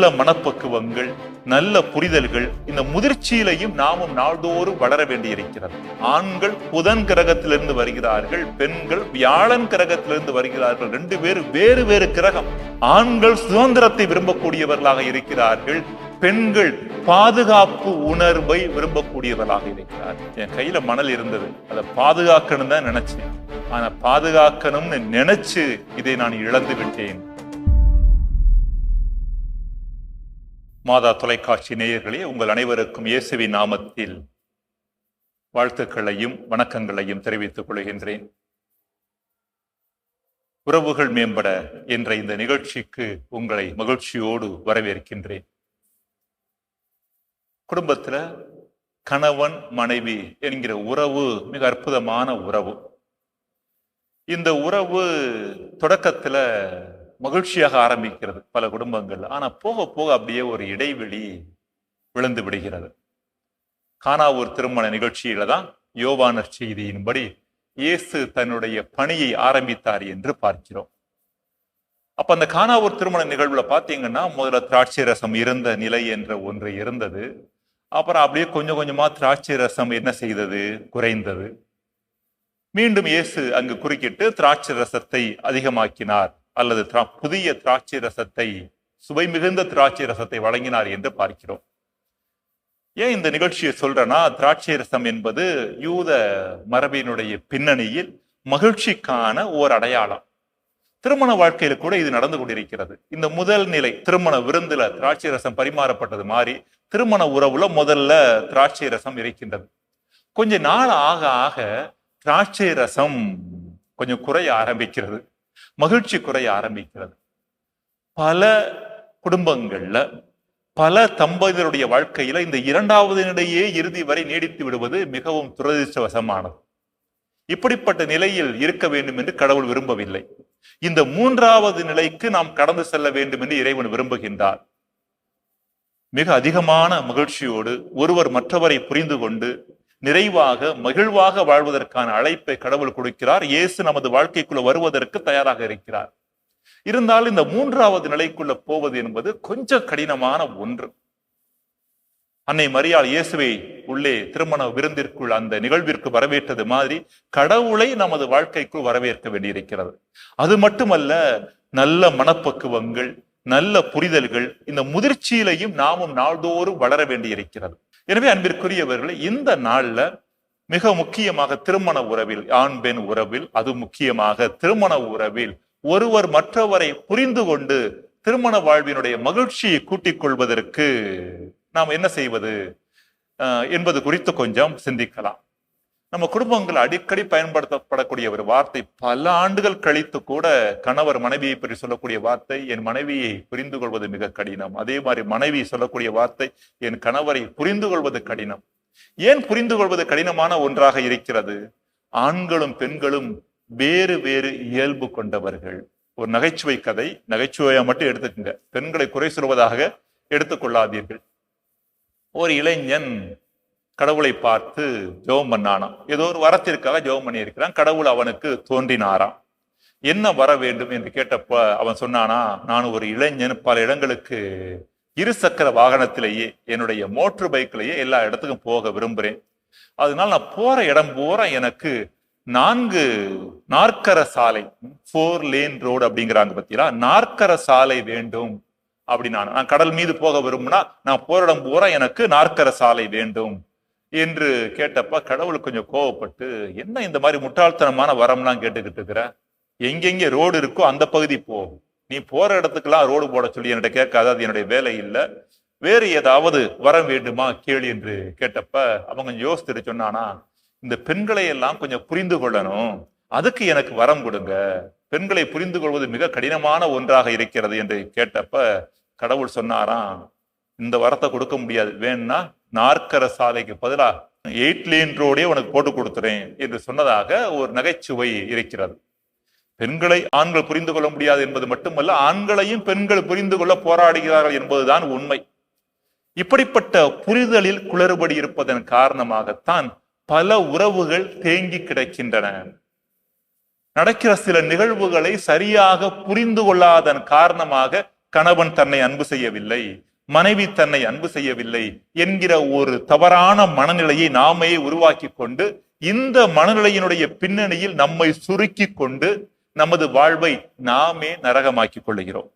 நல்ல மனப்பக்குவங்கள் நல்ல புரிதல்கள் இந்த முதிர்ச்சியிலையும் நாமும் நாள்தோறும் வளர வேண்டியிருக்கிறது. ஆண்கள் புதன் கிரகத்திலிருந்து வருகிறார்கள் பெண்கள் வியாழன் கிரகத்திலிருந்து வருகிறார்கள் ரெண்டு பேரும் வேறு வேறு கிரகம். ஆண்கள் சுதந்திரத்தை விரும்பக்கூடியவர்களாக இருக்கிறார்கள் பெண்கள் பாதுகாப்பு உணர்வை விரும்பக்கூடியவர்களாக இருக்கிறார்கள். என் கையில மணல் இருந்தது அதை பாதுகாக்கணும் தான் நினைச்சேன். ஆனா பாதுகாக்கணும்னு நினைச்சு இதை நான் இழந்து விட்டேன். மாதா தொலைக்காட்சி நேயர்களே உங்கள் அனைவருக்கும் இயேசுவின் நாமத்தில் வாழ்த்துக்களையும் வணக்கங்களையும் தெரிவித்துக் கொள்கின்றேன். உறவுகள் மேம்பட என்ற இந்த நிகழ்ச்சிக்கு உங்களை மகிழ்ச்சியோடு வரவேற்கின்றேன். குடும்பத்தில் கணவன் மனைவி என்கிற உறவு மிக அற்புதமான உறவு. இந்த உறவு தொடக்கத்தில் மகிழ்ச்சியாக ஆரம்பிக்கிறது பல குடும்பங்கள். ஆனா போக போக அப்படியே ஒரு இடைவெளி விழுந்து விடுகிறது. கானாவூர் திருமண நிகழ்ச்சியில தான் யோவானர் செய்தியின்படி இயேசு தன்னுடைய பணியை ஆரம்பித்தார் என்று பார்க்கிறோம். அப்ப அந்த கானாவூர் திருமண நிகழ்வுல பாத்தீங்கன்னா முதல்ல திராட்சை ரசம் இருந்த நிலை என்ற ஒன்று இருந்தது. அப்புறம் அப்படியே கொஞ்சம் கொஞ்சமா திராட்சை ரசம் என்ன செய்தது? குறைந்தது. மீண்டும் இயேசு அங்கு குறுக்கிட்டு திராட்சை ரசத்தை அதிகமாக்கினார். அல்லது திரா- புதிய திராட்சை ரசத்தை சுவை மிகுந்த திராட்சை ரசத்தை வழங்கினார் என்று பார்க்கிறோம். ஏன் இந்த நிகழ்ச்சியை சொல்றேன்னா திராட்சை ரசம் என்பது யூத மரபினுடைய பின்னணியில் மகிழ்ச்சிக்கான ஓர் அடையாளம். திருமண வாழ்க்கையில கூட இது நடந்து கொண்டிருக்கிறது. இந்த முதல் நிலை திருமண விருந்துல திராட்சை ரசம் பரிமாறப்பட்டது மாதிரி திருமண உறவுல முதல்ல திராட்சை ரசம் இருக்கின்றது. கொஞ்ச நாள் ஆக ஆக திராட்சை ரசம் கொஞ்சம் குறைய ஆரம்பிக்கிறது. மகிழ்ச்சி குறைய ஆரம்பிக்கிறது. பல குடும்பங்கள்ல பல தம்பதியருடைய வாழ்க்கையில இந்த இரண்டாவது நிலையே இறுதி வரை நீடித்து விடுவது மிகவும் துரதிருஷ்டவசமானது. இப்படிப்பட்ட நிலையில் இருக்க வேண்டும் என்று கடவுள் விரும்பவில்லை. இந்த மூன்றாவது நிலைக்கு நாம் கடந்து செல்ல வேண்டும் என்று இறைவன் விரும்புகின்றார். மிக அதிகமான மகிழ்ச்சியோடு ஒருவர் மற்றவரை புரிந்து கொண்டு நிறைவாக மகிழ்வாக வாழ்வதற்கான அழைப்பை கடவுள் கொடுக்கிறார். இயேசு நமது வாழ்க்கைக்குள்ள வருவதற்கு தயாராக இருக்கிறார். இருந்தாலும் இந்த மூன்றாவது நிலைக்குள்ள போவது என்பது கொஞ்சம் கடினமான ஒன்று. அன்னை மரியாள் இயேசுவை உள்ளே திருமண விருந்திற்குள் அந்த நிகழ்விற்கு வரவேற்றது மாதிரி கடவுளை நமது வாழ்க்கைக்குள் வரவேற்க வேண்டியிருக்கிறது. அது மட்டுமல்ல நல்ல மனப்பக்குவங்கள் நல்ல புரிதல்கள் இந்த முதிர்ச்சியிலையும் நாமும் நாள்தோறும் வளர வேண்டியிருக்கிறது. எனவே அன்பிற்குரியவர்களை இந்த நாள்ல மிக முக்கியமாக திருமண உறவில் ஆண் பெண் உறவில் அது முக்கியமாக திருமண உறவில் ஒருவர் மற்றவரை புரிந்து கொண்டு திருமண வாழ்வினுடைய மகிழ்ச்சியை கூட்டிக் கொள்வதற்கு நாம் என்ன செய்வது? என்பது குறித்து கொஞ்சம் சிந்திக்கலாம். நம்ம குடும்பங்கள் அடிக்கடி பயன்படுத்தப்படக்கூடிய ஒரு வார்த்தை. பல ஆண்டுகள் கழித்து கூட கணவர் மனைவியை பற்றி சொல்லக்கூடிய வார்த்தை என் மனைவியை புரிந்து கொள்வது மிக கடினம். அதே மாதிரி மனைவி சொல்லக்கூடிய வார்த்தை என் கணவரை புரிந்து கொள்வது கடினம். ஏன் புரிந்து கொள்வது கடினமான ஒன்றாக இருக்கிறது? ஆண்களும் பெண்களும் வேறு வேறு இயல்பு கொண்டவர்கள். ஒரு நகைச்சுவை கதை நகைச்சுவையா மட்டும் எடுத்துக்கங்க. பெண்களை குறை சொல்வதாக எடுத்துக்கொள்ளாதீர்கள். ஒரு இளைஞன் கடவுளை பார்த்து ஜெபம் பண்ணானாம். ஏதோ ஒரு வரத்திற்காக ஜெபம் பண்ணியிருக்கிறான். கடவுள் அவனுக்கு தோன்றினாராம். என்ன வர வேண்டும் என்று கேட்டப்ப அவன் சொன்னானா நான் ஒரு இளைஞன். பல இடங்களுக்கு இருசக்கர வாகனத்திலேயே என்னுடைய மோட்டர் பைக்லேயே எல்லா இடத்துக்கும் போக விரும்புகிறேன் அதனால நான் போற இடம் பூரா எனக்கு நான்கு நாற்கர சாலை ஃபோர் லேன் ரோடு அப்படிங்கிறாங்க பத்தியா நாற்கர சாலை வேண்டும். அப்படின்னா நான் கடல் மீது போக விரும்புனா நான் போற இடம் பூரா எனக்கு நாற்கர சாலை வேண்டும். என்று கேட்டப்ப கடவுள் கொஞ்சம் கோவப்பட்டு என்ன இந்த மாதிரி முட்டாள்தனமான வரம்லாம் கேட்டுக்கிட்டு இருக்கிற? எங்கெங்க ரோடு இருக்கோ அந்த பகுதி போகும் நீ போற இடத்துக்கெல்லாம் ரோடு போட சொல்லி என்கிட்ட கேட்காத அது என்னுடைய வேலை இல்லை. வேறு ஏதாவது வரம் வேண்டுமா கேளு என்று கேட்டப்ப அவங்க கொஞ்சம் யோசித்துட்டு சொன்னானா இந்த பெண்களை எல்லாம் கொஞ்சம் புரிந்து கொள்ளணும். அதுக்கு எனக்கு வரம் கொடுங்க. பெண்களை புரிந்து கொள்வது மிக கடினமான ஒன்றாக இருக்கிறது என்று கேட்டப்ப கடவுள் சொன்னாராம் இந்த வரத்தை கொடுக்க முடியாது. வேணும்னா நாற்கர சாலைக்கு பதிலா எயிட் லேன் ரோடே உனக்கு போட்டு கொடுத்துறேன் என்று சொன்னதாக ஒரு நகைச்சுவை இருக்கிறது. பெண்களை ஆண்கள் புரிந்து கொள்ள முடியாது என்பது மட்டுமல்ல ஆண்களையும் பெண்கள் புரிந்து கொள்ள போராடுகிறார்கள் என்பதுதான் உண்மை. இப்படிப்பட்ட புரிதலில் குளறுபடி இருப்பதன் காரணமாகத்தான் பல உறவுகள் தேங்கி கிடக்கின்றன. நடக்கிற சில நிகழ்வுகளை சரியாக புரிந்து கொள்ளாதன் காரணமாக கணவன் தன்னை அன்பு செய்யவில்லை. மனைவி தன்னை அன்பு செய்யவில்லை என்கிற ஒரு தவறான மனநிலையை நாமே உருவாக்கி கொண்டு இந்த மனநிலையினுடைய பின்னணியில் நம்மை சுருக்கி கொண்டு நமது வாழ்வை நாமே நரகமாக்கிக் கொள்ளுகிறோம்.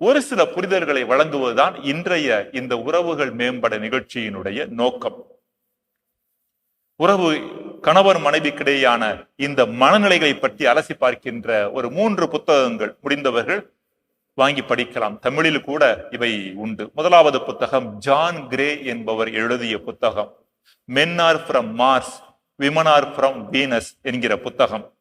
ஒரு சில புரிதல்களை வழங்குவதுதான் இன்றைய இந்த உறவுகள் மேம்பட நிகழ்ச்சியினுடைய நோக்கம். உறவு கணவர் மனைவிக்கிடையான இந்த மனநிலைகளை பற்றி அலசி பார்க்கின்ற ஒரு மூன்று புத்தகங்கள் முடிந்தவர்கள் வாங்கி படிக்கலாம். தமிழில் கூட இவை உண்டு. முதலாவது புத்தகம் ஜான் கிரே என்பவர் எழுதிய புத்தகம். Men are from Mars women are from Venus என்கிற புத்தகம்.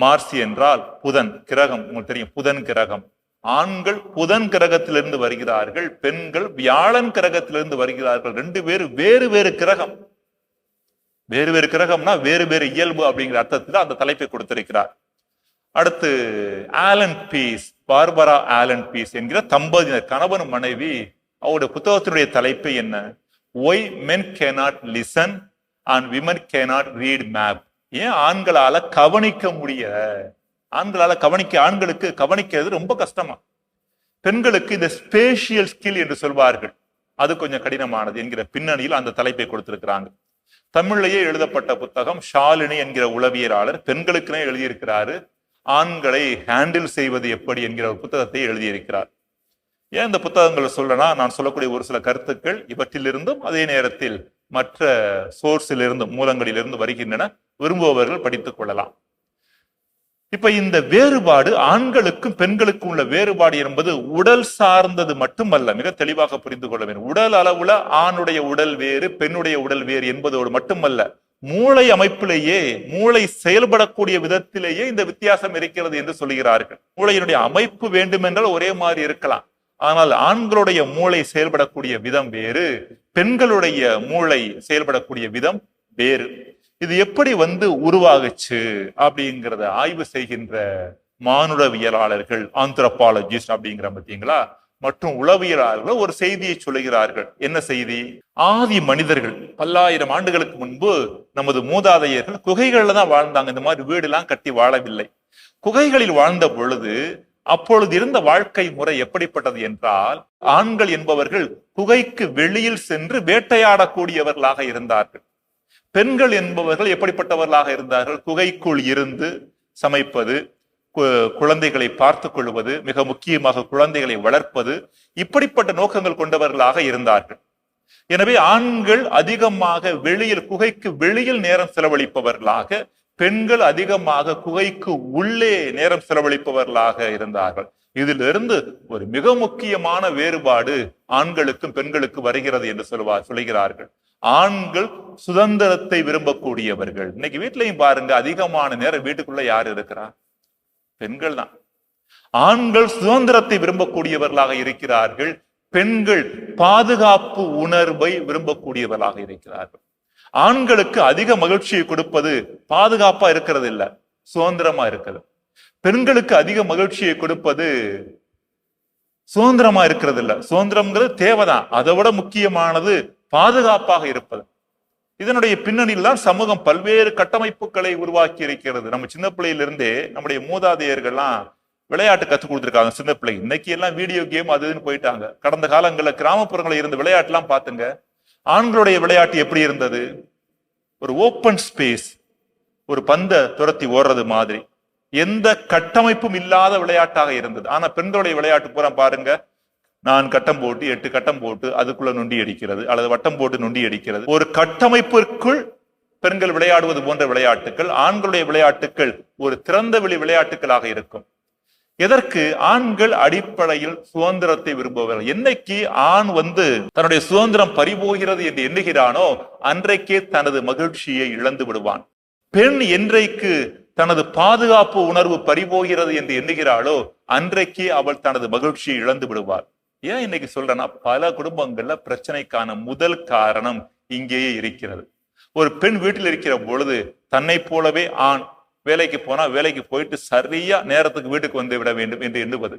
மார்ஸ் என்றால் புதன் கிரகம். உங்களுக்கு தெரியும் புதன் கிரகம். ஆண்கள் புதன் கிரகத்திலிருந்து வருகிறார்கள் பெண்கள் வியாழன் கிரகத்திலிருந்து வருகிறார்கள். ரெண்டு பேரும் வேறு வேறு கிரகம். வேறு வேறு கிரகம்னா வேறு வேறு இயல்பு அப்படிங்கிற அர்த்தத்தில் அந்த தலைப்பை கொடுத்திருக்கிறார். அடுத்து Allan Pease Barbara Allan Pease என்கிற தம்பதியினர் கணவன் மனைவி அவருடைய புத்தகத்தினுடைய தலைப்பு என்ன? Why men cannot listen and women cannot read map ஏன் ஆண்களால கவனிக்க முடிய ஆண்களால கவனிக்க ஆண்களுக்கு கவனிக்கிறது ரொம்ப கஷ்டமா? பெண்களுக்கு இந்த ஸ்பேஷியல் ஸ்கில் என்று சொல்வார்கள். அது கொஞ்சம் கடினமானது என்கிற பின்னணியில் அந்த தலைப்பை கொடுத்திருக்கிறாங்க. தமிழ்லேயே எழுதப்பட்ட புத்தகம் ஷாலினி என்கிற உளவியலாளர் பெண்களுக்குனே எழுதியிருக்கிறாரு. ஆண்களை ஹேண்டில் செய்வது எப்படி என்கிற ஒரு புத்தகத்தை எழுதியிருக்கிறார். ஏன் இந்த புத்தகங்களை சொல்லனா நான் சொல்லக்கூடிய ஒரு சில கருத்துக்கள் இவற்றிலிருந்தும் அதே நேரத்தில் மற்ற சோர்ஸிலிருந்தும் மூலங்களிலிருந்து வருகின்றன. விரும்புபவர்கள் படித்துக் கொள்ளலாம். இப்ப இந்த வேறுபாடு ஆண்களுக்கும் பெண்களுக்கும் உள்ள வேறுபாடு என்பது உடல் சார்ந்தது மட்டுமல்ல மிக தெளிவாக புரிந்து கொள்ள வேண்டும். உடல் அளவுல ஆணுடைய உடல் வேறு பெண்ணுடைய உடல் வேறு என்பதோடு மட்டுமல்ல மூளை அமைப்பிலேயே மூளை செயல்படக்கூடிய விதத்திலேயே இந்த வித்தியாசம் இருக்கிறது என்று சொல்கிறார்கள் மூளையினுடைய அமைப்பு வேண்டுமென்றால் ஒரே மாதிரி இருக்கலாம். ஆனால் ஆண்களுடைய மூளை செயல்படக்கூடிய விதம் வேறு பெண்களுடைய மூளை செயல்படக்கூடிய விதம் வேறு. இது எப்படி வந்து உருவாகுச்சு அப்படிங்கிறத ஆய்வு செய்கின்ற மானுடவியலாளர்கள் ஆந்திரபாலஜிஸ்ட் அப்படிங்கிற பார்த்தீங்களா? மற்றும் உளவியலாளர்கள் ஒரு செய்தியை சொல்லுகிறார்கள். என்ன செய்தி? ஆதி மனிதர்கள் பல்லாயிரம் ஆண்டுகளுக்கு முன்பு நமது மூதாதையர்கள் குகைகள்ல தான் வாழ்ந்தாங்க. இந்த மாதிரி வீடு எல்லாம் கட்டி வாழவில்லை. குகைகளில் வாழ்ந்த பொழுது அப்பொழுது இருந்த வாழ்க்கை முறை எப்படிப்பட்டது என்றால் ஆண்கள் என்பவர்கள் குகைக்கு வெளியில் சென்று வேட்டையாடக்கூடியவர்களாக இருந்தார்கள். பெண்கள் என்பவர்கள் எப்படிப்பட்டவர்களாக இருந்தார்கள்? குகைக்குள் இருந்து சமைப்பது குழந்தைகளை பார்த்து கொள்வது மிக முக்கியமாக குழந்தைகளை வளர்ப்பது இப்படிப்பட்ட நோக்கங்கள் கொண்டவர்களாக இருந்தார்கள். எனவே ஆண்கள் அதிகமாக வெளியில் குகைக்கு வெளியில் நேரம் செலவழிப்பவர்களாக பெண்கள் அதிகமாக குகைக்கு உள்ளே நேரம் செலவழிப்பவர்களாக இருந்தார்கள். இதிலிருந்து ஒரு மிக முக்கியமான வேறுபாடு ஆண்களுக்கும் பெண்களுக்கு வருகிறது என்று சொல்வார் சொல்கிறார்கள் ஆண்கள் சுதந்திரத்தை விரும்பக்கூடியவர்கள். இன்னைக்கு வீட்லயும் பாருங்க அதிகமான நேரம் வீட்டுக்குள்ள யார் இருக்கிறா? பெண்கள் தான். ஆண்கள் சுதந்திரத்தை விரும்பக்கூடியவர்களாக இருக்கிறார்கள். பெண்கள் பாதுகாப்பு உணர்வை விரும்பக்கூடியவர்களாக இருக்கிறார்கள். ஆண்களுக்கு அதிக மகிழ்ச்சியை கொடுப்பது பாதுகாப்பா இருக்கிறது இல்ல சுதந்திரமா இருக்கிறது. பெண்களுக்கு அதிக மகிழ்ச்சியை கொடுப்பது சுதந்திரமா இருக்கிறது இல்ல சுதந்திரம்ங்கிறது தேவைதான். அதை விட முக்கியமானது பாதுகாப்பாக இருப்பது. இதனுடைய பின்னணியில் தான் சமூகம் பல்வேறு கட்டமைப்புகளை உருவாக்கி இருக்கிறது. நம்ம சின்ன பிள்ளையிலிருந்தே நம்முடைய மூதாதையர்கள்லாம் விளையாட்டு கற்றுக் கொடுத்துருக்காங்க சின்ன பிள்ளை. இன்னைக்கு எல்லாம் வீடியோ கேம் அது இதுன்னு போயிட்டாங்க. கடந்த காலங்களில் கிராமப்புறங்களில் இருந்த விளையாட்டுலாம் பார்த்துங்க. ஆண்களுடைய விளையாட்டு எப்படி இருந்தது? ஒரு ஓப்பன் ஸ்பேஸ் ஒரு பந்தை துரத்தி ஓடுறது மாதிரி. எந்த கட்டமைப்பும் இல்லாத விளையாட்டாக இருந்தது. ஆனா பெண்களுடைய விளையாட்டு பூரா பாருங்க. நான் கட்டம் போட்டு எட்டு கட்டம் போட்டு அதுக்குள்ள நொண்டி அடிக்கிறது அல்லது வட்டம் போட்டு நொண்டி அடிக்கிறது. ஒரு கட்டமைப்பிற்குள் பெண்கள் விளையாடுவது போன்ற விளையாட்டுகள் ஆண்களுடைய விளையாட்டுகள் ஒரு திறந்த வெளி விளையாட்டுகளாக இருக்கும். எதற்கு ஆண்கள் அடிப்படையில் சுதந்திரத்தை விரும்புவார்கள் என்னைக்கு ஆண் வந்து தன்னுடைய சுதந்திரம் பறிபோகிறது என்று எண்ணுகிறானோ அன்றைக்கே தனது மகிழ்ச்சியை இழந்து விடுவான். பெண் என்றைக்கு தனது பாதுகாப்பு உணர்வு பறிபோகிறது என்று எண்ணுகிறாளோ அன்றைக்கு அவள் தனது மகிழ்ச்சியை இழந்து விடுவாள். ஏன் இன்னைக்கு சொல்றேன்னா பல குடும்பங்கள்ல பிரச்சனைக்கான முதல் காரணம் இங்கேயே இருக்கிறது. ஒரு பெண் வீட்டில் இருக்கிற பொழுது தன்னை போலவே ஆண் வேலைக்கு போனா வேலைக்கு போயிட்டு சரியா நேரத்துக்கு வீட்டுக்கு வந்து விட வேண்டும் என்று எண்ணுவது.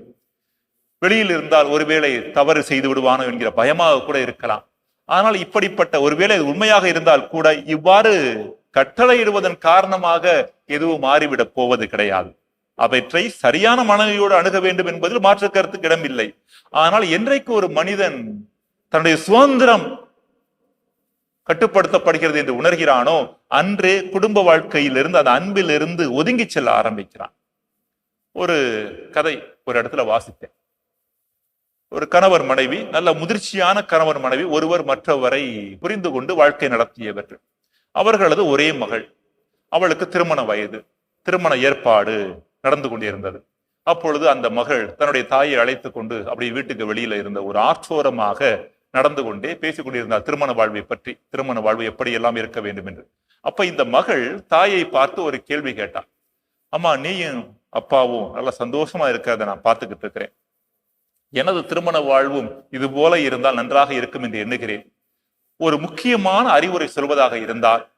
வெளியில் இருந்தால் ஒருவேளை தவறு செய்து விடுவானோ என்கிற பயமாக கூட இருக்கலாம். ஆனால் இப்படிப்பட்ட ஒருவேளை உண்மையாக இருந்தால் கூட இவ்வாறு கட்டளையிடுவதன் காரணமாக எதுவும் மாறிவிடப் போவது கிடையாது. அவற்றை சரியான மனநிலையோடு அணுக வேண்டும் என்பதில் மாற்று கருத்துக்கு இடமில்லை. ஆனால் என்றைக்கு ஒரு மனிதன் தன்னுடைய சுதந்திரம் கட்டுப்படுத்தப்படுகிறது என்று உணர்கிறானோ அன்றே குடும்ப வாழ்க்கையிலிருந்து அந்த அன்பிலிருந்து ஒதுங்கி செல்ல ஆரம்பிக்கிறான். ஒரு கதை ஒரு இடத்துல வாசித்தேன். ஒரு கணவர் மனைவி நல்ல முதிர்ச்சியான கணவர் மனைவி ஒருவர் மற்றவரை புரிந்து கொண்டு வாழ்க்கை நடத்தியவர்கள். அவர்களது ஒரே மகள். அவளுக்கு திருமண வயது திருமண ஏற்பாடு நடந்து கொண்டிருந்தது. அப்பொழுது அந்த மகள் தன்னுடைய தாயை அழைத்து கொண்டு அப்படி வீட்டுக்கு வெளியில இருந்த ஒரு ஆற்றோரமாக நடந்து கொண்டே பேசிக் கொண்டிருந்தார் திருமண வாழ்வை பற்றி திருமண வாழ்வு எப்படி எல்லாம் இருக்க வேண்டும் என்று. அப்ப இந்த மகள் தாயை பார்த்து ஒரு கேள்வி கேட்டான் அம்மா நீயும் அப்பாவும் நல்லா சந்தோஷமா இருக்கிறத நான் பார்த்துக்கிட்டு இருக்கிறேன். எனது திருமண வாழ்வும் இது போல இருந்தால் நன்றாக இருக்கும் என்று எண்ணுகிறேன். ஒரு முக்கியமான அறிவுரை சொல்வதாக இருந்தால்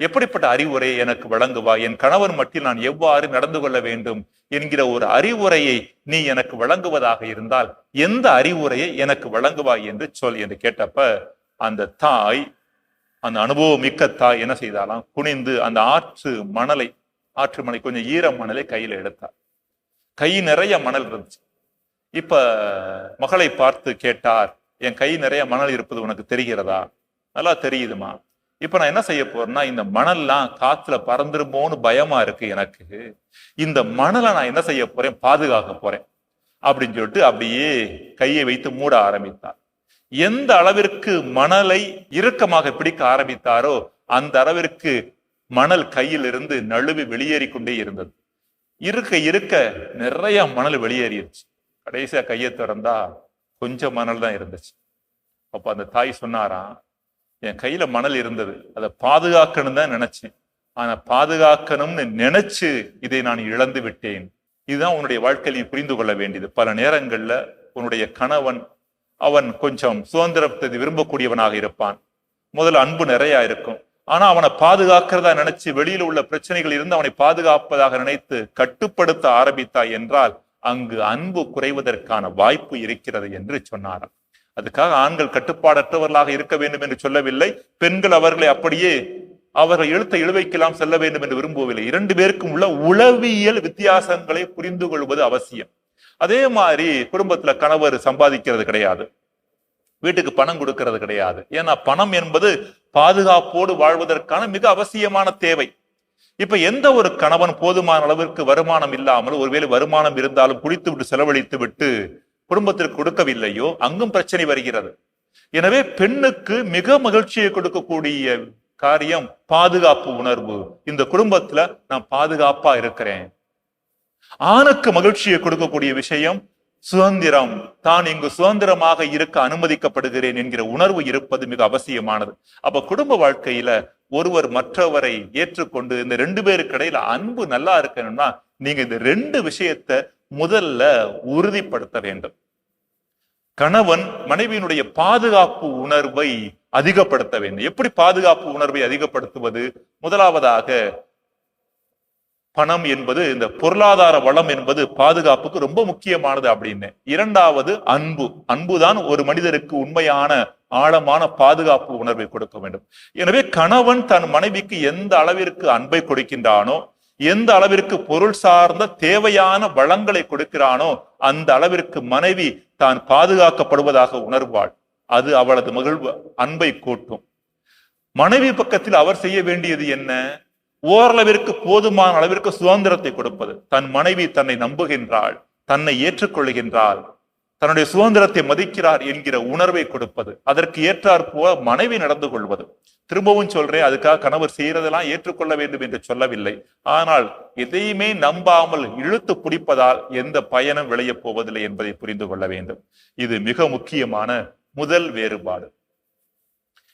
எப்படிப்பட்ட அறிவுரை எனக்கு வழங்குவா? என் கணவன் மட்டில் நான் எவ்வாறு நடந்து கொள்ள வேண்டும் என்கிற ஒரு அறிவுரையை நீ எனக்கு வழங்குவதாக இருந்தால் எந்த அறிவுரையை எனக்கு வழங்குவாய் என்று சொல் என்று கேட்டப்ப அந்த தாய் அந்த அனுபவம் மிக்க தாய் என்ன செய்தாலாம் குனிந்து அந்த ஆற்று மணலை ஆற்று மணலை கொஞ்சம் ஈர மணலை கையில எடுத்தார் கை நிறைய மணல் இருந்துச்சு. இப்ப மகளை பார்த்து கேட்டார் என் கை நிறைய மணல் இருப்பது உனக்கு தெரிகிறதா? நல்லா தெரியுதுமா. இப்ப நான் என்ன செய்ய போறேன்னா இந்த மணல்லாம் காத்துல பறந்துருமோன்னு பயமா இருக்கு எனக்கு. இந்த மணலை நான் என்ன செய்ய போறேன்? பாதுகாக்க போறேன். அப்படின்னு சொல்லிட்டு அப்படியே கையை வைத்து மூட ஆரம்பித்தார். எந்த அளவிற்கு மணலை இறுக்கமாக பிடிக்க ஆரம்பித்தாரோ அந்த அளவிற்கு மணல் கையில் இருந்து நழுவி வெளியேறி கொண்டே இருந்தது. இருக்க இருக்க நிறைய மணல் வெளியேறிடுச்சு. கடைசியா கையை திறந்தா கொஞ்சம் மணல் தான் இருந்துச்சு. அப்ப அந்த தாய் சொன்னாராம் என் கையில மணல் இருந்தது. அதை பாதுகாக்கணும் தான் நினைச்சேன். ஆனா பாதுகாக்கணும்னு நினைச்சு இதை நான் இழந்து விட்டேன். இதுதான் உன்னுடைய வாழ்க்கையில் நீ புரிந்து கொள்ள வேண்டியது. பல நேரங்கள்ல உன்னுடைய கணவன் அவன் கொஞ்சம் சுதந்திரத்தை விரும்பக்கூடியவனாக இருப்பான். முதல்ல அன்பு நிறைய இருக்கும். ஆனா அவனை பாதுகாக்கிறதா நினைச்சு வெளியில உள்ள பிரச்சனைகள் இருந்து அவனை பாதுகாப்பதாக நினைத்து கட்டுப்படுத்த ஆரம்பித்தாய் என்றால் அங்கு அன்பு குறைவதற்கான வாய்ப்பு இருக்கிறது என்று சொன்னாராம். அதுக்காக ஆண்கள் கட்டுப்பாடற்றவர்களாக இருக்க வேண்டும் என்று சொல்லவில்லை. பெண்கள் அவர்களை அப்படியே அவர்கள் எழுத்த இழுவைக்கெல்லாம் செல்ல வேண்டும் என்று விரும்பவில்லை இரண்டு பேருக்கும் உள்ள உளவியல் வித்தியாசங்களை புரிந்து கொள்வது அவசியம். அதே மாதிரி குடும்பத்துல கணவர் சம்பாதிக்கிறது கிடையாது. வீட்டுக்கு பணம் கொடுக்கிறது கிடையாது. ஏன்னா பணம் என்பது பாதுகாப்போடு வாழ்வதற்கான மிக அவசியமான தேவை. இப்ப எந்த ஒரு கணவன் போதுமான அளவிற்கு வருமானம் இல்லாமல் ஒருவேளை வருமானம் இருந்தாலும் குடித்து விட்டு செலவழித்து விட்டு குடும்பத்திற்கு கொடுக்கவில்லையோ அங்கும் பிரச்சனை வருகிறது. எனவே பெண்ணுக்கு மிக மகிழ்ச்சியை கொடுக்கக்கூடிய காரியம் பாதுகாப்பு உணர்வு. இந்த குடும்பத்துல நான் பாதுகாப்பா இருக்கிறேன். ஆணுக்கு மகிழ்ச்சியை கொடுக்கக்கூடிய விஷயம் சுதந்திரம். தான் இங்கு சுதந்திரமாக இருக்க அனுமதிக்கப்படுகிறேன் என்கிற உணர்வு இருப்பது மிக அவசியமானது. அப்ப குடும்ப வாழ்க்கையில ஒருவர் மற்றவரை ஏற்றுக்கொண்டு இந்த ரெண்டு பேருக்கு இடையில அன்பு நல்லா இருக்கணும்னா நீங்க இந்த ரெண்டு விஷயத்த முதல்ல உறுதிப்படுத்த வேண்டும். கணவன் மனைவியினுடைய பாதுகாப்பு உணர்வை அதிகப்படுத்த வேண்டும். எப்படி பாதுகாப்பு உணர்வை அதிகப்படுத்துவது? முதலாவதாக பணம் என்பது இந்த பொருளாதார வளம் என்பது பாதுகாப்புக்கு ரொம்ப முக்கியமானது அப்படின்னு. இரண்டாவது அன்பு. அன்புதான் ஒரு மனிதருக்கு உண்மையான ஆழமான பாதுகாப்பு உணர்வை கொடுக்க வேண்டும். எனவே கணவன் தன் மனைவிக்கு எந்த அளவிற்கு அன்பை கொடுக்கின்றானோ எந்த அளவிற்கு பொருள் சார்ந்த தேவையான வளங்களை கொடுக்கிறானோ அந்த அளவிற்கு மனைவி தான் பாதுகாக்கப்படுவதாக உணர்வாள். அது அவளது மகிழ்வு அன்பை கூட்டும். மனைவி பக்கத்தில் அவர் செய்ய வேண்டியது என்ன? ஓரளவிற்கு போதுமான அளவிற்கு சுதந்திரத்தை கொடுப்பது. தன் மனைவி தன்னை நம்புகின்றாள் தன்னை ஏற்றுக்கொள்கின்றாள். தன்னுடைய சுதந்திரத்தை மதிக்கிறார் என்கிற உணர்வை கொடுப்பது அதற்கு ஏற்றாற்போல மனைவி நடந்து கொள்வது. திரும்பவும் சொல்றேன் அதுக்காக கணவர் செய்யறதெல்லாம் ஏற்றுக்கொள்ள வேண்டும் என்று சொல்லவில்லை. ஆனால் எதையுமே நம்பாமல் இழுத்து பிடிப்பதால் எந்த பயனும் விளையப் போவதில்லை என்பதை புரிந்து கொள்ள வேண்டும். இது மிக முக்கியமான முதல் வேறுபாடு.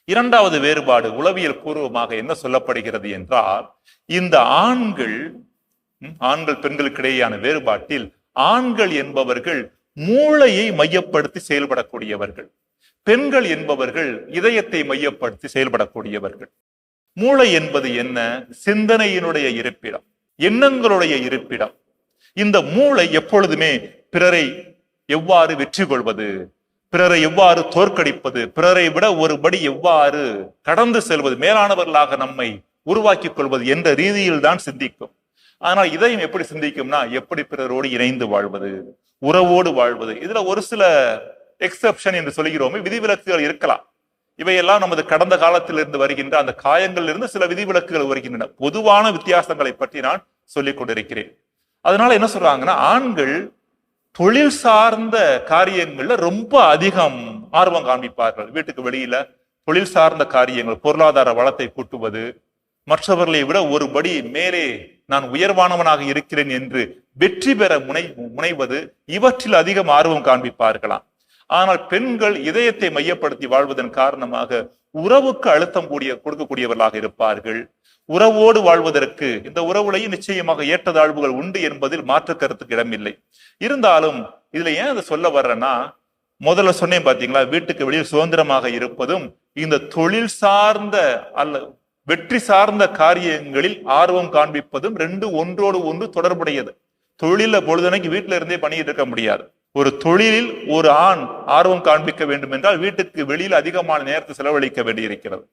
இரண்டாவது வேறுபாடு உளவியல் பூர்வமாக என்ன சொல்லப்படுகிறது என்றால் இந்த ஆண்கள் ஆண்கள் பெண்களுக்கிடையேயான வேறுபாட்டில் ஆண்கள் என்பவர்கள் மூளையை மையப்படுத்தி செயல்படக்கூடியவர்கள். பெண்கள் என்பவர்கள் இதயத்தை மையப்படுத்தி செயல்படக்கூடியவர்கள். மூளை என்பது என்ன? சிந்தனையினுடைய இருப்பிடம் எண்ணங்களுடைய இருப்பிடம். இந்த மூளை எப்பொழுதுமே பிறரை எவ்வாறு வெற்றி கொள்வது? பிறரை எவ்வாறு தோற்கடிப்பது? பிறரை விட ஒருபடி எவ்வாறு கடந்து செல்வது? மேலானவர்களாக நம்மை உருவாக்கிக் கொள்வது என்ற ரீதியில் தான் சிந்திக்கும். ஆனால் இதயம் எப்படி சிந்திக்கும்னா எப்படி பிறரோடு இணைந்து வாழ்வது? உறவோடு வாழ்வது. இதுல ஒரு சில எக்ஸப்ஷன் என்று சொல்கிறோமே விதிவிலக்குகள் இருக்கலாம். இவையெல்லாம் நமது கடந்த காலத்திலிருந்து வருகின்ற அந்த காயங்களிலிருந்து சில விதிவிலக்குகள் வருகின்றன. பொதுவான வித்தியாசங்களை பற்றி நான் சொல்லிக் கொண்டிருக்கிறேன். அதனால என்ன சொல்றாங்கன்னா ஆண்கள் தொழில் சார்ந்த காரியங்கள்ல ரொம்ப அதிகம் ஆர்வம் காண்பிப்பார்கள். வீட்டுக்கு வெளியில தொழில் சார்ந்த காரியங்கள் பொருளாதார வளத்தை கூட்டுவது மற்றவர்களை விட ஒருபடி மேலே நான் உயர்வானவனாக இருக்கிறேன் என்று வெற்றி பெற முனை முனைவது இவற்றில் அதிகம் ஆர்வம் காண்பிப்பார்களாம். ஆனால் பெண்கள் இதயத்தை மையப்படுத்தி வாழ்வதன் காரணமாக உறவுக்கு அழுத்தம் கூடிய கொடுக்கக்கூடியவர்களாக இருப்பார்கள். உறவோடு வாழ்வதற்கு இந்த உறவுலையும் நிச்சயமாக ஏற்றதாழ்வுகள் உண்டு என்பதில் மாற்று கருத்துக்கு இடமில்லை. இருந்தாலும் இதுல ஏன் அதை சொல்ல வர்றேன்னா முதல்ல சொன்னேன் பாத்தீங்களா வீட்டுக்கு வெளியில் சுதந்திரமாக இருப்பதும் இந்த தொழில் சார்ந்த அல்ல வெற்றி சார்ந்த காரியங்களில் ஆர்வம் காண்பிப்பதும் ரெண்டு ஒன்றோடு ஒன்று தொடர்புடையது. தொழில பொழுதுனைக்கு வீட்டில இருந்தே பண்ணிட்டு இருக்க முடியாது. ஒரு தொழிலில் ஒரு ஆண் ஆர்வம் காண்பிக்க வேண்டும் என்றால் வீட்டுக்கு வெளியில் அதிகமான நேரத்தை செலவழிக்க வேண்டியிருக்கிறது.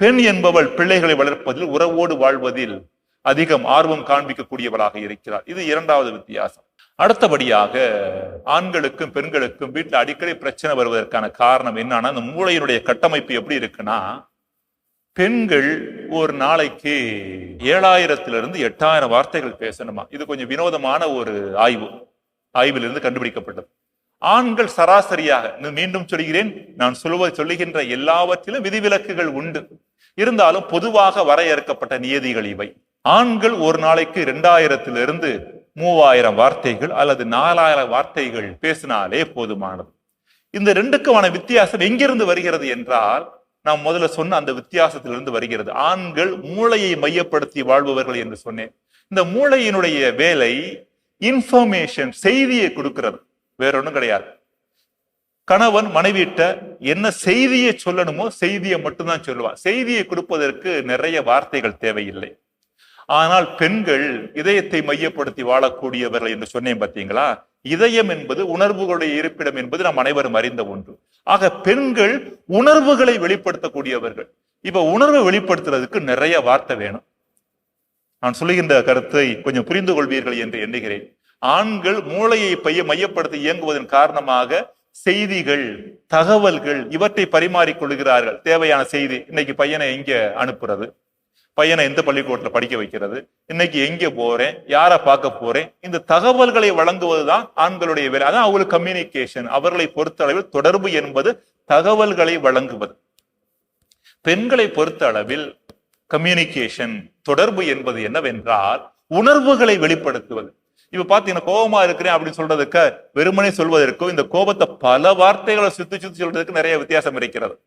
பெண் என்பவள் பிள்ளைகளை வளர்ப்பதில் உறவோடு வாழ்வதில் அதிகம் ஆர்வம் காண்பிக்கக்கூடியவளாக இருக்கிறார் இது இரண்டாவது வித்தியாசம். அடுத்தபடியாக ஆண்களுக்கும் பெண்களுக்கும் வீட்டில் அடிக்கடி பிரச்சனை வருவதற்கான காரணம் என்னன்னா அந்த மூளையினுடைய கட்டமைப்பு எப்படி இருக்குன்னா பெண்கள் ஒரு நாளைக்கு ஏழாயிரத்திலிருந்து எட்டாயிரம் வார்த்தைகள் பேசணுமா? இது கொஞ்சம் வினோதமான ஒரு ஆய்வு. ஆய்விலிருந்து கண்டுபிடிக்கப்பட்டது. ஆண்கள் சராசரியாக மீண்டும் சொல்கிறேன் நான் சொல்லுவது சொல்லுகின்ற எல்லாவற்றிலும் விதிவிலக்குகள் உண்டு. இருந்தாலும் பொதுவாக வரையறுக்கப்பட்ட நியதிகள் இவை. ஆண்கள் ஒரு நாளைக்கு இரண்டாயிரத்திலிருந்து மூவாயிரம் வார்த்தைகள் அல்லது நாலாயிரம் வார்த்தைகள் பேசினாலே போதுமானது. இந்த ரெண்டுக்குமான வித்தியாசம் எங்கிருந்து வருகிறது என்றால் நான் முதல்ல சொன்ன அந்த வித்தியாசத்திலிருந்து வருகிறது. ஆண்கள் மூளையை மையப்படுத்தி வாழ்பவர்கள் என்று சொன்னேன். இந்த மூளையினுடைய வேலை இன்ஃபர்மேஷன் செய்தியை கொடுக்கிறது. வேற ஒன்றும் கிடையாது. கணவன் மனைவிட்ட என்ன செய்தியை சொல்லணுமோ செய்தியை மட்டும்தான் சொல்லுவான் செய்தியை கொடுப்பதற்கு நிறைய வார்த்தைகள் தேவையில்லை. ஆனால் பெண்கள் இதயத்தை மையப்படுத்தி வாழக்கூடியவர்கள் என்று சொன்னேன் பார்த்தீங்களா இதயம் என்பது உணர்வுகளுடைய இருப்பிடம் என்பது நாம் அனைவரும் அறிந்த ஒன்று. ஆக பெண்கள் உணர்வுகளை வெளிப்படுத்தக்கூடியவர்கள். இப்ப உணர்வை வெளிப்படுத்துறதுக்கு நிறைய வார்த்தை வேணும். நான் சொல்லுகின்ற கருத்தை கொஞ்சம் புரிந்து கொள்வீர்கள் என்று எண்ணுகிறேன். ஆண்கள் மூளையை பைய மையப்படுத்தி இயங்குவதன் காரணமாக செய்திகள் தகவல்கள் இவற்றை பரிமாறிக் கொள்கிறார்கள் தேவையான செய்தி இன்னைக்கு பையனை எங்க அனுப்புறது. பையனை எந்த பள்ளிக்கூடத்துல படிக்க வைக்கிறது? இன்னைக்கு எங்க போறேன்? யாரை பார்க்க போறேன்? இந்த தகவல்களை வழங்குவதுதான் ஆண்களுடைய வேலை. அதான் அவங்களுக்கு கம்யூனிகேஷன் அவர்களை பொறுத்த அளவில் தொடர்பு என்பது தகவல்களை வழங்குவது. பெண்களை பொறுத்த அளவில் கம்யூனிகேஷன் தொடர்பு என்பது என்னவென்றால் உணர்வுகளை வெளிப்படுத்துவது. இப்ப பாத்தீங்கன்னா கோபமா இருக்கிறேன் அப்படின்னு சொல்றதுக்கு வெறுமனே சொல்வதற்கும் இந்த கோபத்தை பல வார்த்தைகளை சுத்தி சுத்தி சொல்றதுக்கு நிறைய வித்தியாசம் இருக்கிறது.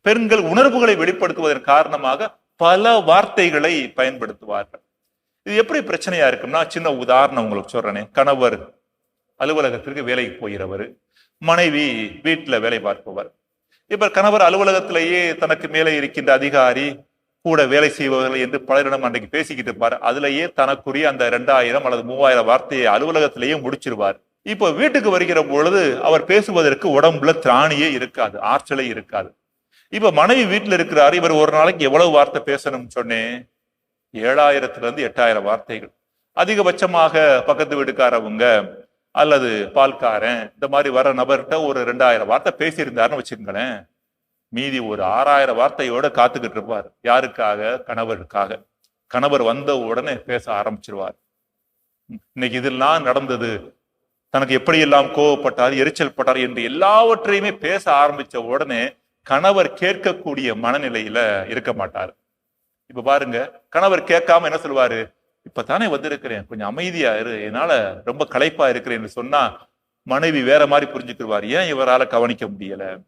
பெண்கள் உணர்வுகளை வெளிப்படுத்துவதன் காரணமாக பல வார்த்தைகளை பயன்படுத்துவார்கள். இது எப்படி பிரச்சனையா இருக்கும்னா சின்ன உதாரணம் உங்களுக்கு சொல்றேனே. கணவர் அலுவலகத்திற்கு வேலைக்கு போகிறவர் மனைவி வீட்டில் வேலை பார்ப்பவர். இப்ப கணவர் அலுவலகத்திலேயே தனக்கு மேலே இருக்கின்ற அதிகாரி கூட வேலை செய்பவர்கள் என்று பலரிடம் அன்றைக்கு பேசிக்கிட்டு இருப்பார். அதுலயே தனக்குரிய அந்த ரெண்டாயிரம் அல்லது மூவாயிரம் வார்த்தையை அலுவலகத்திலேயே முடிச்சிருவார். இப்போ வீட்டுக்கு வருகிற பொழுது அவர் பேசுவதற்கு உடம்புல திராணியே இருக்காது ஆற்றலே இருக்காது. இப்ப மனைவி வீட்டில் இருக்கிறாரு இவர் ஒரு நாளைக்கு எவ்வளவு வார்த்தை பேசணும்னு சொன்னேன் ஏழாயிரத்துல இருந்து எட்டாயிரம் வார்த்தைகள். அதிகபட்சமாக பக்கத்து வீட்டுக்காரவங்க அல்லது பால்காரன் இந்த மாதிரி வர நபர்கிட்ட ஒரு ரெண்டாயிரம் வார்த்தை பேசியிருந்தாருன்னு வச்சுக்கங்களேன். மீதி ஒரு ஆறாயிரம் வார்த்தையோட காத்துக்கிட்டு இருப்பார். யாருக்காக? கணவருக்காக. கணவர் வந்த உடனே பேச ஆரம்பிச்சிருவார். இன்னைக்கு இதெல்லாம் நடந்தது. தனக்கு எப்படியெல்லாம் கோவப்பட்டார் எரிச்சல் பட்டார் என்று எல்லாவற்றையுமே பேச ஆரம்பிச்ச உடனே கணவர் கேட்கக்கூடிய மனநிலையில இருக்க மாட்டார். இப்ப பாருங்க கணவர் கேட்காம என்ன சொல்லுவாரு? இப்பதானே வந்திருக்கிறேன் கொஞ்சம் அமைதியா இரு என்னால ரொம்ப களைப்பா இருக்கிறேன்னு சொன்னா மனைவி வேற மாதிரி புரிஞ்சுக்கிடுவார். ஏன் இவரால கவனிக்க முடியல?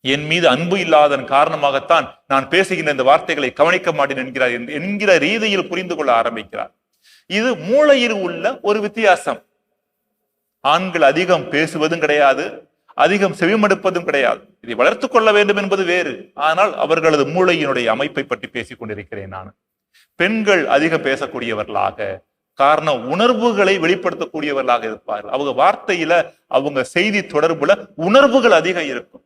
என் மீது அன்பு இல்லாதன் காரணமாகத்தான் நான் பேசுகின்ற இந்த வார்த்தைகளை கவனிக்க மாட்டேன் என்கிறார் என்கிற ரீதியில் புரிந்து கொள்ள ஆரம்பிக்கிறார். இது மூளையில் உள்ள ஒரு வித்தியாசம். ஆண்கள் அதிகம் பேசுவதும் கிடையாது அதிகம் செவிமடுப்பதும் கிடையாது. இதை வளர்த்துக் கொள்ள வேண்டும் என்பது வேறு. ஆனால் அவர்களது மூளையினுடைய அமைப்பை பற்றி பேசிக் கொண்டிருக்கிறேன் நான். பெண்கள் அதிகம் பேசக்கூடியவர்களாக காரணம் உணர்வுகளை வெளிப்படுத்தக்கூடியவர்களாக இருப்பார்கள். அவங்க வார்த்தையில அவங்க செய்தி தொடர்புல உணர்வுகள் அதிகம் இருக்கும்.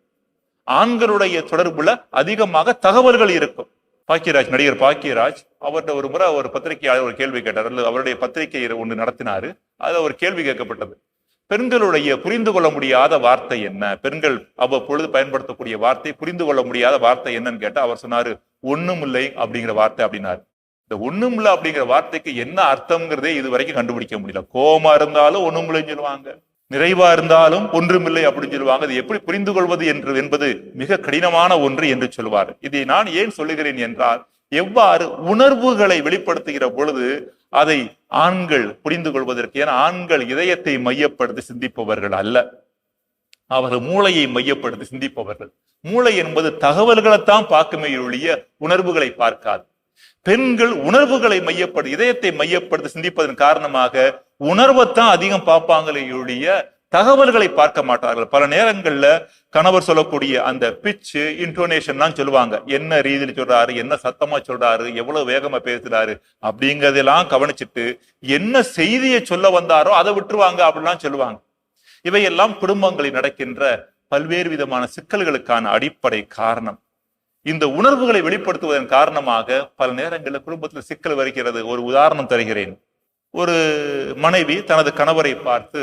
ஆண்களுடைய தொடர்புல அதிகமாக தகவல்கள் இருக்கும். பாக்கியராஜ் நடிகர் பாக்கியராஜ் அவர்கிட்ட ஒரு முறை ஒரு பத்திரிகையாளர் ஒரு கேள்வி கேட்டார். அல்லது அவருடைய பத்திரிகை ஒன்று நடத்தினாரு. அது ஒரு கேள்வி கேட்கப்பட்டது. பெண்களுடைய புரிந்து கொள்ள முடியாத வார்த்தை என்ன? பெண்கள் அவ்வப்பொழுது பயன்படுத்தக்கூடிய வார்த்தை புரிந்து கொள்ள முடியாத வார்த்தை என்னன்னு கேட்டா அவர் சொன்னாரு ஒண்ணுமில்லை அப்படிங்கிற வார்த்தை அப்படின்னாரு. இந்த ஒண்ணுமில்லை அப்படிங்கிற வார்த்தைக்கு என்ன அர்த்தம்ங்கிறதே இது வரைக்கும் கண்டுபிடிக்க முடியல. கோமா இருந்தாலும் ஒண்ணுமில்லைன்னு சொல்லுவாங்க. நிறைவா இருந்தாலும் ஒன்றுமில்லை அப்படின்னு சொல்லுவாங்க. அது எப்படி புரிந்து கொள்வது என்று என்பது மிக கடினமான ஒன்று என்று சொல்வார். இதை நான் ஏன் சொல்லுகிறேன் என்றால் எவ்வாறு உணர்வுகளை வெளிப்படுத்துகிற பொழுது அதை ஆண்கள் புரிந்து கொள்வதற்கு ஏன்னா ஆண்கள் இதயத்தை மையப்படுத்தி சிந்திப்பவர்கள் அல்ல. அவர்கள் மூளையை மையப்படுத்தி சிந்திப்பவர்கள். மூளை என்பது தகவல்களைத்தான் பார்க்குமே ஒழிய உணர்வுகளை பார்க்காது. பெண்கள் உணர்வுகளை மையப்படு இதயத்தை மையப்படுத்தி சிந்திப்பதன் காரணமாக உணர்வைத்தான் அதிகம் பார்ப்பாங்களே ஒழிய தகவல்களை பார்க்க மாட்டார்கள். பல நேரங்கள்ல கணவர் சொல்லக்கூடிய அந்த பிச்சு இன்டோனேஷன்லாம் சொல்லுவாங்க. என்ன ரீதியில் சொல்றாரு என்ன சத்தமா சொல்றாரு எவ்வளவு வேகமா பேசுறாரு அப்படிங்கறதெல்லாம் கவனிச்சுட்டு என்ன செய்தியை சொல்ல வந்தாரோ அதை விட்டுருவாங்க அப்படிலாம் சொல்லுவாங்க. இவையெல்லாம் குடும்பங்களில் நடக்கின்ற பல்வேறு விதமான சிக்கல்களுக்கான அடிப்படை காரணம். இந்த உணர்வுகளை வெளிப்படுத்துவதன் காரணமாக பல நேரங்களில் குடும்பத்தில் சிக்கல் வருகிறது. ஒரு உதாரணம் தருகிறேன். ஒரு மனைவி தனது கணவரை பார்த்து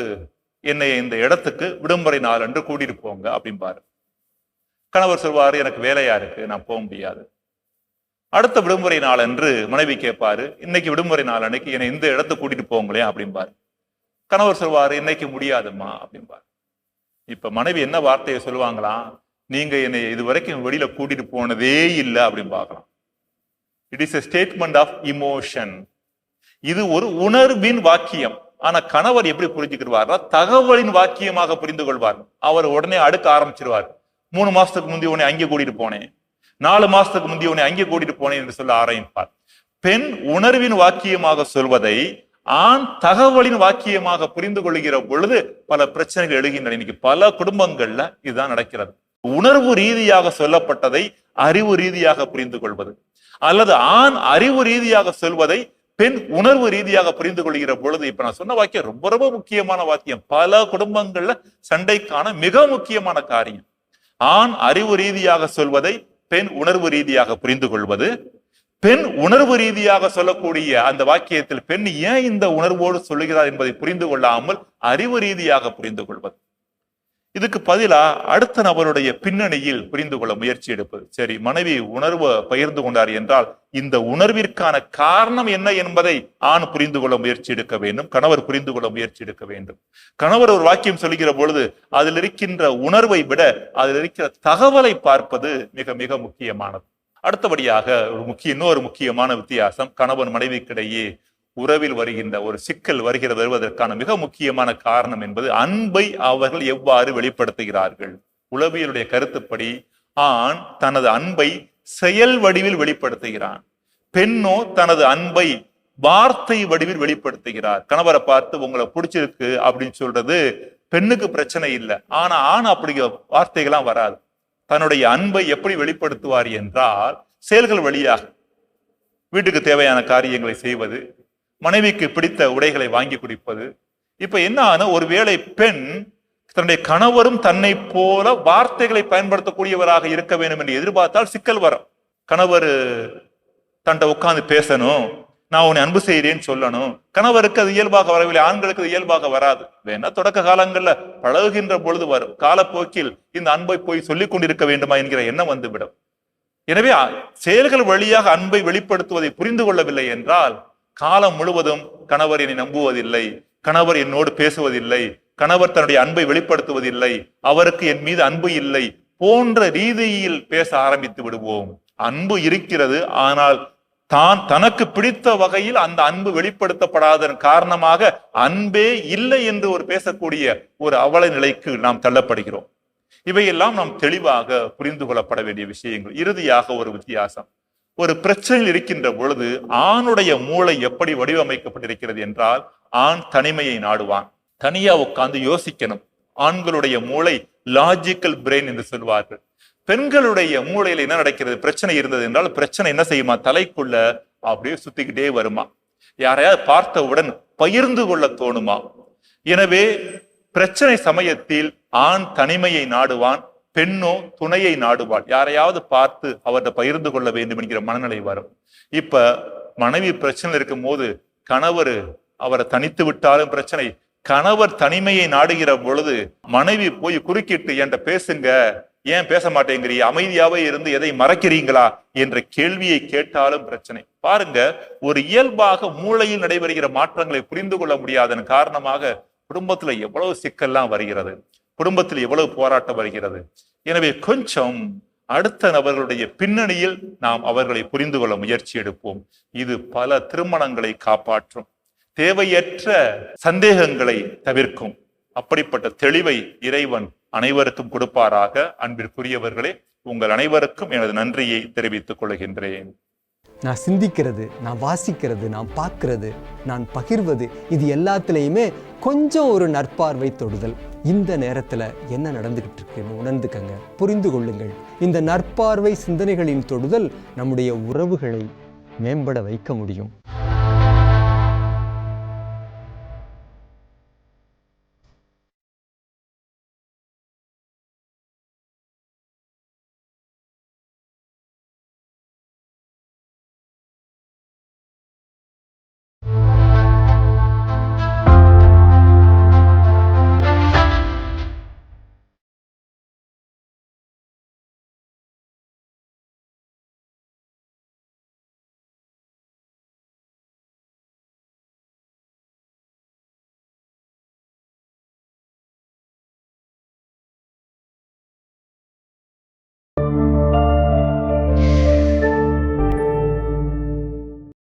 என்னை இந்த இடத்துக்கு விடுமுறை நாள் அன்று கூட்டிட்டு போங்க அப்படிம்பாரு. கணவர் சொல்வாரு எனக்கு வேலையா இருக்கு நான் போக முடியாது. அடுத்த விடுமுறை நாள் அன்று மனைவி கேட்பாரு இன்னைக்கு விடுமுறை நாள் அன்னைக்கு என்னை இந்த இடத்துக்கு கூட்டிட்டு போங்களேன் அப்படிம்பாரு. கணவர் சொல்வாரு இன்னைக்கு முடியாதும்மா அப்படிம்பாரு. இப்ப மனைவி என்ன வார்த்தையை சொல்லுவாங்களாம் நீங்க என்னை இது வரைக்கும் வெளியில கூட்டிட்டு போனதே இல்லை அப்படின்னு பார்க்கலாம். It is a statement of emotion இது ஒரு உணர்வின் வாக்கியம். ஆனா கணவர் எப்படி புரிஞ்சுக்கிடுவார்னா தகவலின் வாக்கியமாக புரிந்து கொள்வார் அவர் உடனே அடுக்க ஆரம்பிச்சிருவார். மூணு மாசத்துக்கு முந்தைய உடனே அங்கே கூட்டிட்டு போனேன். நாலு மாசத்துக்கு முந்தைய உடனே அங்கே கூட்டிட்டு போனேன் என்று சொல்ல ஆரம்பிப்பார். பெண் உணர்வின் வாக்கியமாக சொல்வதை ஆண் தகவலின் வாக்கியமாக புரிந்து கொள்கிற பொழுது பல பிரச்சனைகள் எழுகின்றன. இன்னைக்கு பல குடும்பங்கள்ல இதுதான் நடக்கிறது. உணர்வு ரீதியாக சொல்லப்பட்டதை அறிவு ரீதியாக புரிந்து கொள்வது அல்லது ஆண் அறிவு ரீதியாக சொல்வதை பெண் உணர்வு ரீதியாக புரிந்து கொள்கிற பொழுது இப்ப நான் சொன்ன வாக்கியம் ரொம்ப ரொம்ப முக்கியமான வாக்கியம். பல குடும்பங்கள்ல சண்டைக்கான மிக முக்கியமான காரியம். ஆண் அறிவு ரீதியாக சொல்வதை பெண் உணர்வு ரீதியாக புரிந்து கொள்வது. பெண் உணர்வு ரீதியாக சொல்லக்கூடிய அந்த வாக்கியத்தில் பெண் ஏன் இந்த உணர்வோடு சொல்லுகிறார் என்பதை புரிந்து கொள்ளாமல் அறிவு ரீதியாக புரிந்து கொள்வது? இதுக்கு பதிலா அடுத்த நபருடைய பின்னணியில் புரிந்து கொள்ள முயற்சி எடுப்பது. சரி மனைவி உணர்வை பகிர்ந்து கொண்டார் என்றால் இந்த உணர்விற்கான காரணம் என்ன என்பதை ஆண் புரிந்து கொள்ள முயற்சி எடுக்க வேண்டும் கணவர் புரிந்து கொள்ள முயற்சி எடுக்க வேண்டும். கணவர் ஒரு வாக்கியம் சொல்கிற பொழுது அதில் இருக்கின்ற உணர்வை விட அதில் இருக்கிற தகவலை பார்ப்பது மிக மிக முக்கியமானது. அடுத்தபடியாக ஒரு முக்கிய இன்னொரு முக்கியமான வித்தியாசம் கணவன் மனைவிக்கிடையே உறவில் வருகின்ற ஒரு சிக்கல் வருகிற வருவதற்கான மிக முக்கியமான காரணம் என்பது அன்பை அவர்கள் எவ்வாறு வெளிப்படுத்துகிறார்கள்? உளவியலுடைய கருத்துப்படி ஆண் தனது அன்பை செயல் வடிவில் வெளிப்படுத்துகிறான். பெண்ணோ தனது அன்பை வார்த்தை வடிவில் வெளிப்படுத்துகிறார். கணவரை பார்த்து உங்களை பிடிச்சிருக்கு அப்படின்னு சொல்றது பெண்ணுக்கு பிரச்சனை இல்லை. ஆனா ஆண் அப்படி வார்த்தைகள்லாம் வராது. தன்னுடைய அன்பை எப்படி வெளிப்படுத்துவார் என்றால் செயல்கள் வழியாக வீட்டுக்கு தேவையான காரியங்களை செய்வது மனைவிக்கு பிடித்த உடைகளை வாங்கி குடிப்பது. இப்ப என்ன ஆனா ஒருவேளை பெண் தன்னுடைய கணவரும் தன்னை போல வார்த்தைகளை பயன்படுத்தக்கூடியவராக இருக்க வேண்டும் என்று எதிர்பார்த்தால் சிக்கல் வரும். கணவர் தன்ட்ட உட்காந்து பேசணும். நான் உன்னை அன்பு செய்கிறேன்னு சொல்லணும். கணவருக்கு அது இயல்பாக வரவில்லை ஆண்களுக்கு அது இயல்பாக வராது. வேணா தொடக்க காலங்கள்ல பழகுகின்ற பொழுது வரும். காலப்போக்கில் இந்த அன்பை போய் சொல்லிக் கொண்டிருக்க வேண்டுமா என்கிற எண்ணம் வந்துவிடும். எனவே செயல்கள் வழியாக அன்பை வெளிப்படுத்துவதை புரிந்து கொள்ளவில்லை என்றால் காலம் முழுவதும் கணவர் என்னை நம்புவதில்லை கணவர் என்னோடு பேசுவதில்லை கணவர் தன்னுடைய அன்பை வெளிப்படுத்துவதில்லை அவருக்கு என் மீது அன்பு இல்லை போன்ற ரீதியில் பேச ஆரம்பித்து விடுவோம். அன்பு இருக்கிறது ஆனால் தான் தனக்கு பிடித்த வகையில் அந்த அன்பு வெளிப்படுத்தப்படாதன் காரணமாக அன்பே இல்லை என்று ஒரு பேசக்கூடிய ஒரு அவல நிலைக்கு நாம் தள்ளப்படுகிறோம். இவையெல்லாம் நாம் தெளிவாக புரிந்து கொள்ளப்பட வேண்டிய விஷயங்கள். இறுதியாக ஒரு வித்தியாசம். ஒரு பிரச்சனையில் இருக்கின்ற பொழுது ஆணுடைய மூளை எப்படி வடிவமைக்கப்பட்டிருக்கிறது என்றால் ஆண் தனிமையை நாடுவான். தனியா உட்கார்ந்து யோசிக்கணும். ஆண்களுடைய மூளை லாஜிக்கல் பிரெயின் என்று சொல்வார்கள். பெண்களுடைய மூளையில என்ன நடக்கிறது? பிரச்சனை இருந்தது என்றால் பிரச்சனை என்ன செய்யுமா? தலைக்குள்ள அப்படியே சுத்திக்கிட்டே வருமா? யாரையாவது பார்த்தவுடன் பகிர்ந்து கொள்ள தோணுமா? எனவே பிரச்சனை சமயத்தில் ஆண் தனிமையை நாடுவான் பெண்ணோ துணையை நாடுவாள். யாரையாவது பார்த்து அவர்கிட்ட பகிர்ந்து கொள்ள வேண்டும் என்கிற மனநிலை வரும். இப்ப மனைவி பிரச்சனை இருக்கும் போது கணவர் அவரை தனித்து விட்டாலும் பிரச்சனை. கணவர் தனிமையை நாடுகிற பொழுது மனைவி போய் குறுக்கிட்டு என்கிட்ட பேசுங்க. ஏன் பேச மாட்டேங்கிறீ அமைதியாவே இருந்து எதை மறக்கிறீங்களா? என்ற கேள்வியை கேட்டாலும் பிரச்சனை. பாருங்க ஒரு இயல்பாக மூளையில் நடைபெறுகிற மாற்றங்களை புரிந்து கொள்ள முடியாதன் காரணமாக குடும்பத்துல எவ்வளவு சிக்கல்லாம் வருகிறது. குடும்பத்தில் எவ்வளவு போராட்டம் வருகிறது? எனவே கொஞ்சம் அடுத்த நபர்களுடைய பின்னணியில் நாம் அவர்களை புரிந்து கொள்ள முயற்சி எடுப்போம். இது பல திருமணங்களை காப்பாற்றும் தேவையற்ற சந்தேகங்களை தவிர்க்கும். அப்படிப்பட்ட தெளிவை இறைவன் அனைவருக்கும் கொடுப்பாராக. அன்பிற்குரியவர்களே உங்கள் அனைவருக்கும் எனது நன்றியை தெரிவித்துக் கொள்கின்றேன். நான் சிந்திக்கிறது நான் வாசிக்கிறது நான் பார்க்கிறது நான் பகிர்வது இது எல்லாத்துலேயுமே கொஞ்சம் ஒரு நற்பார்வை தொடுதல். இந்த நேரத்தில் என்ன நடந்துக்கிட்டு இருக்குன்னு உணர்ந்துக்கங்க புரிந்து கொள்ளுங்கள். இந்த நற்பார்வை சிந்தனைகளின் தொடுதல் நம்முடைய உறவுகளை மேம்பட வைக்க முடியும்.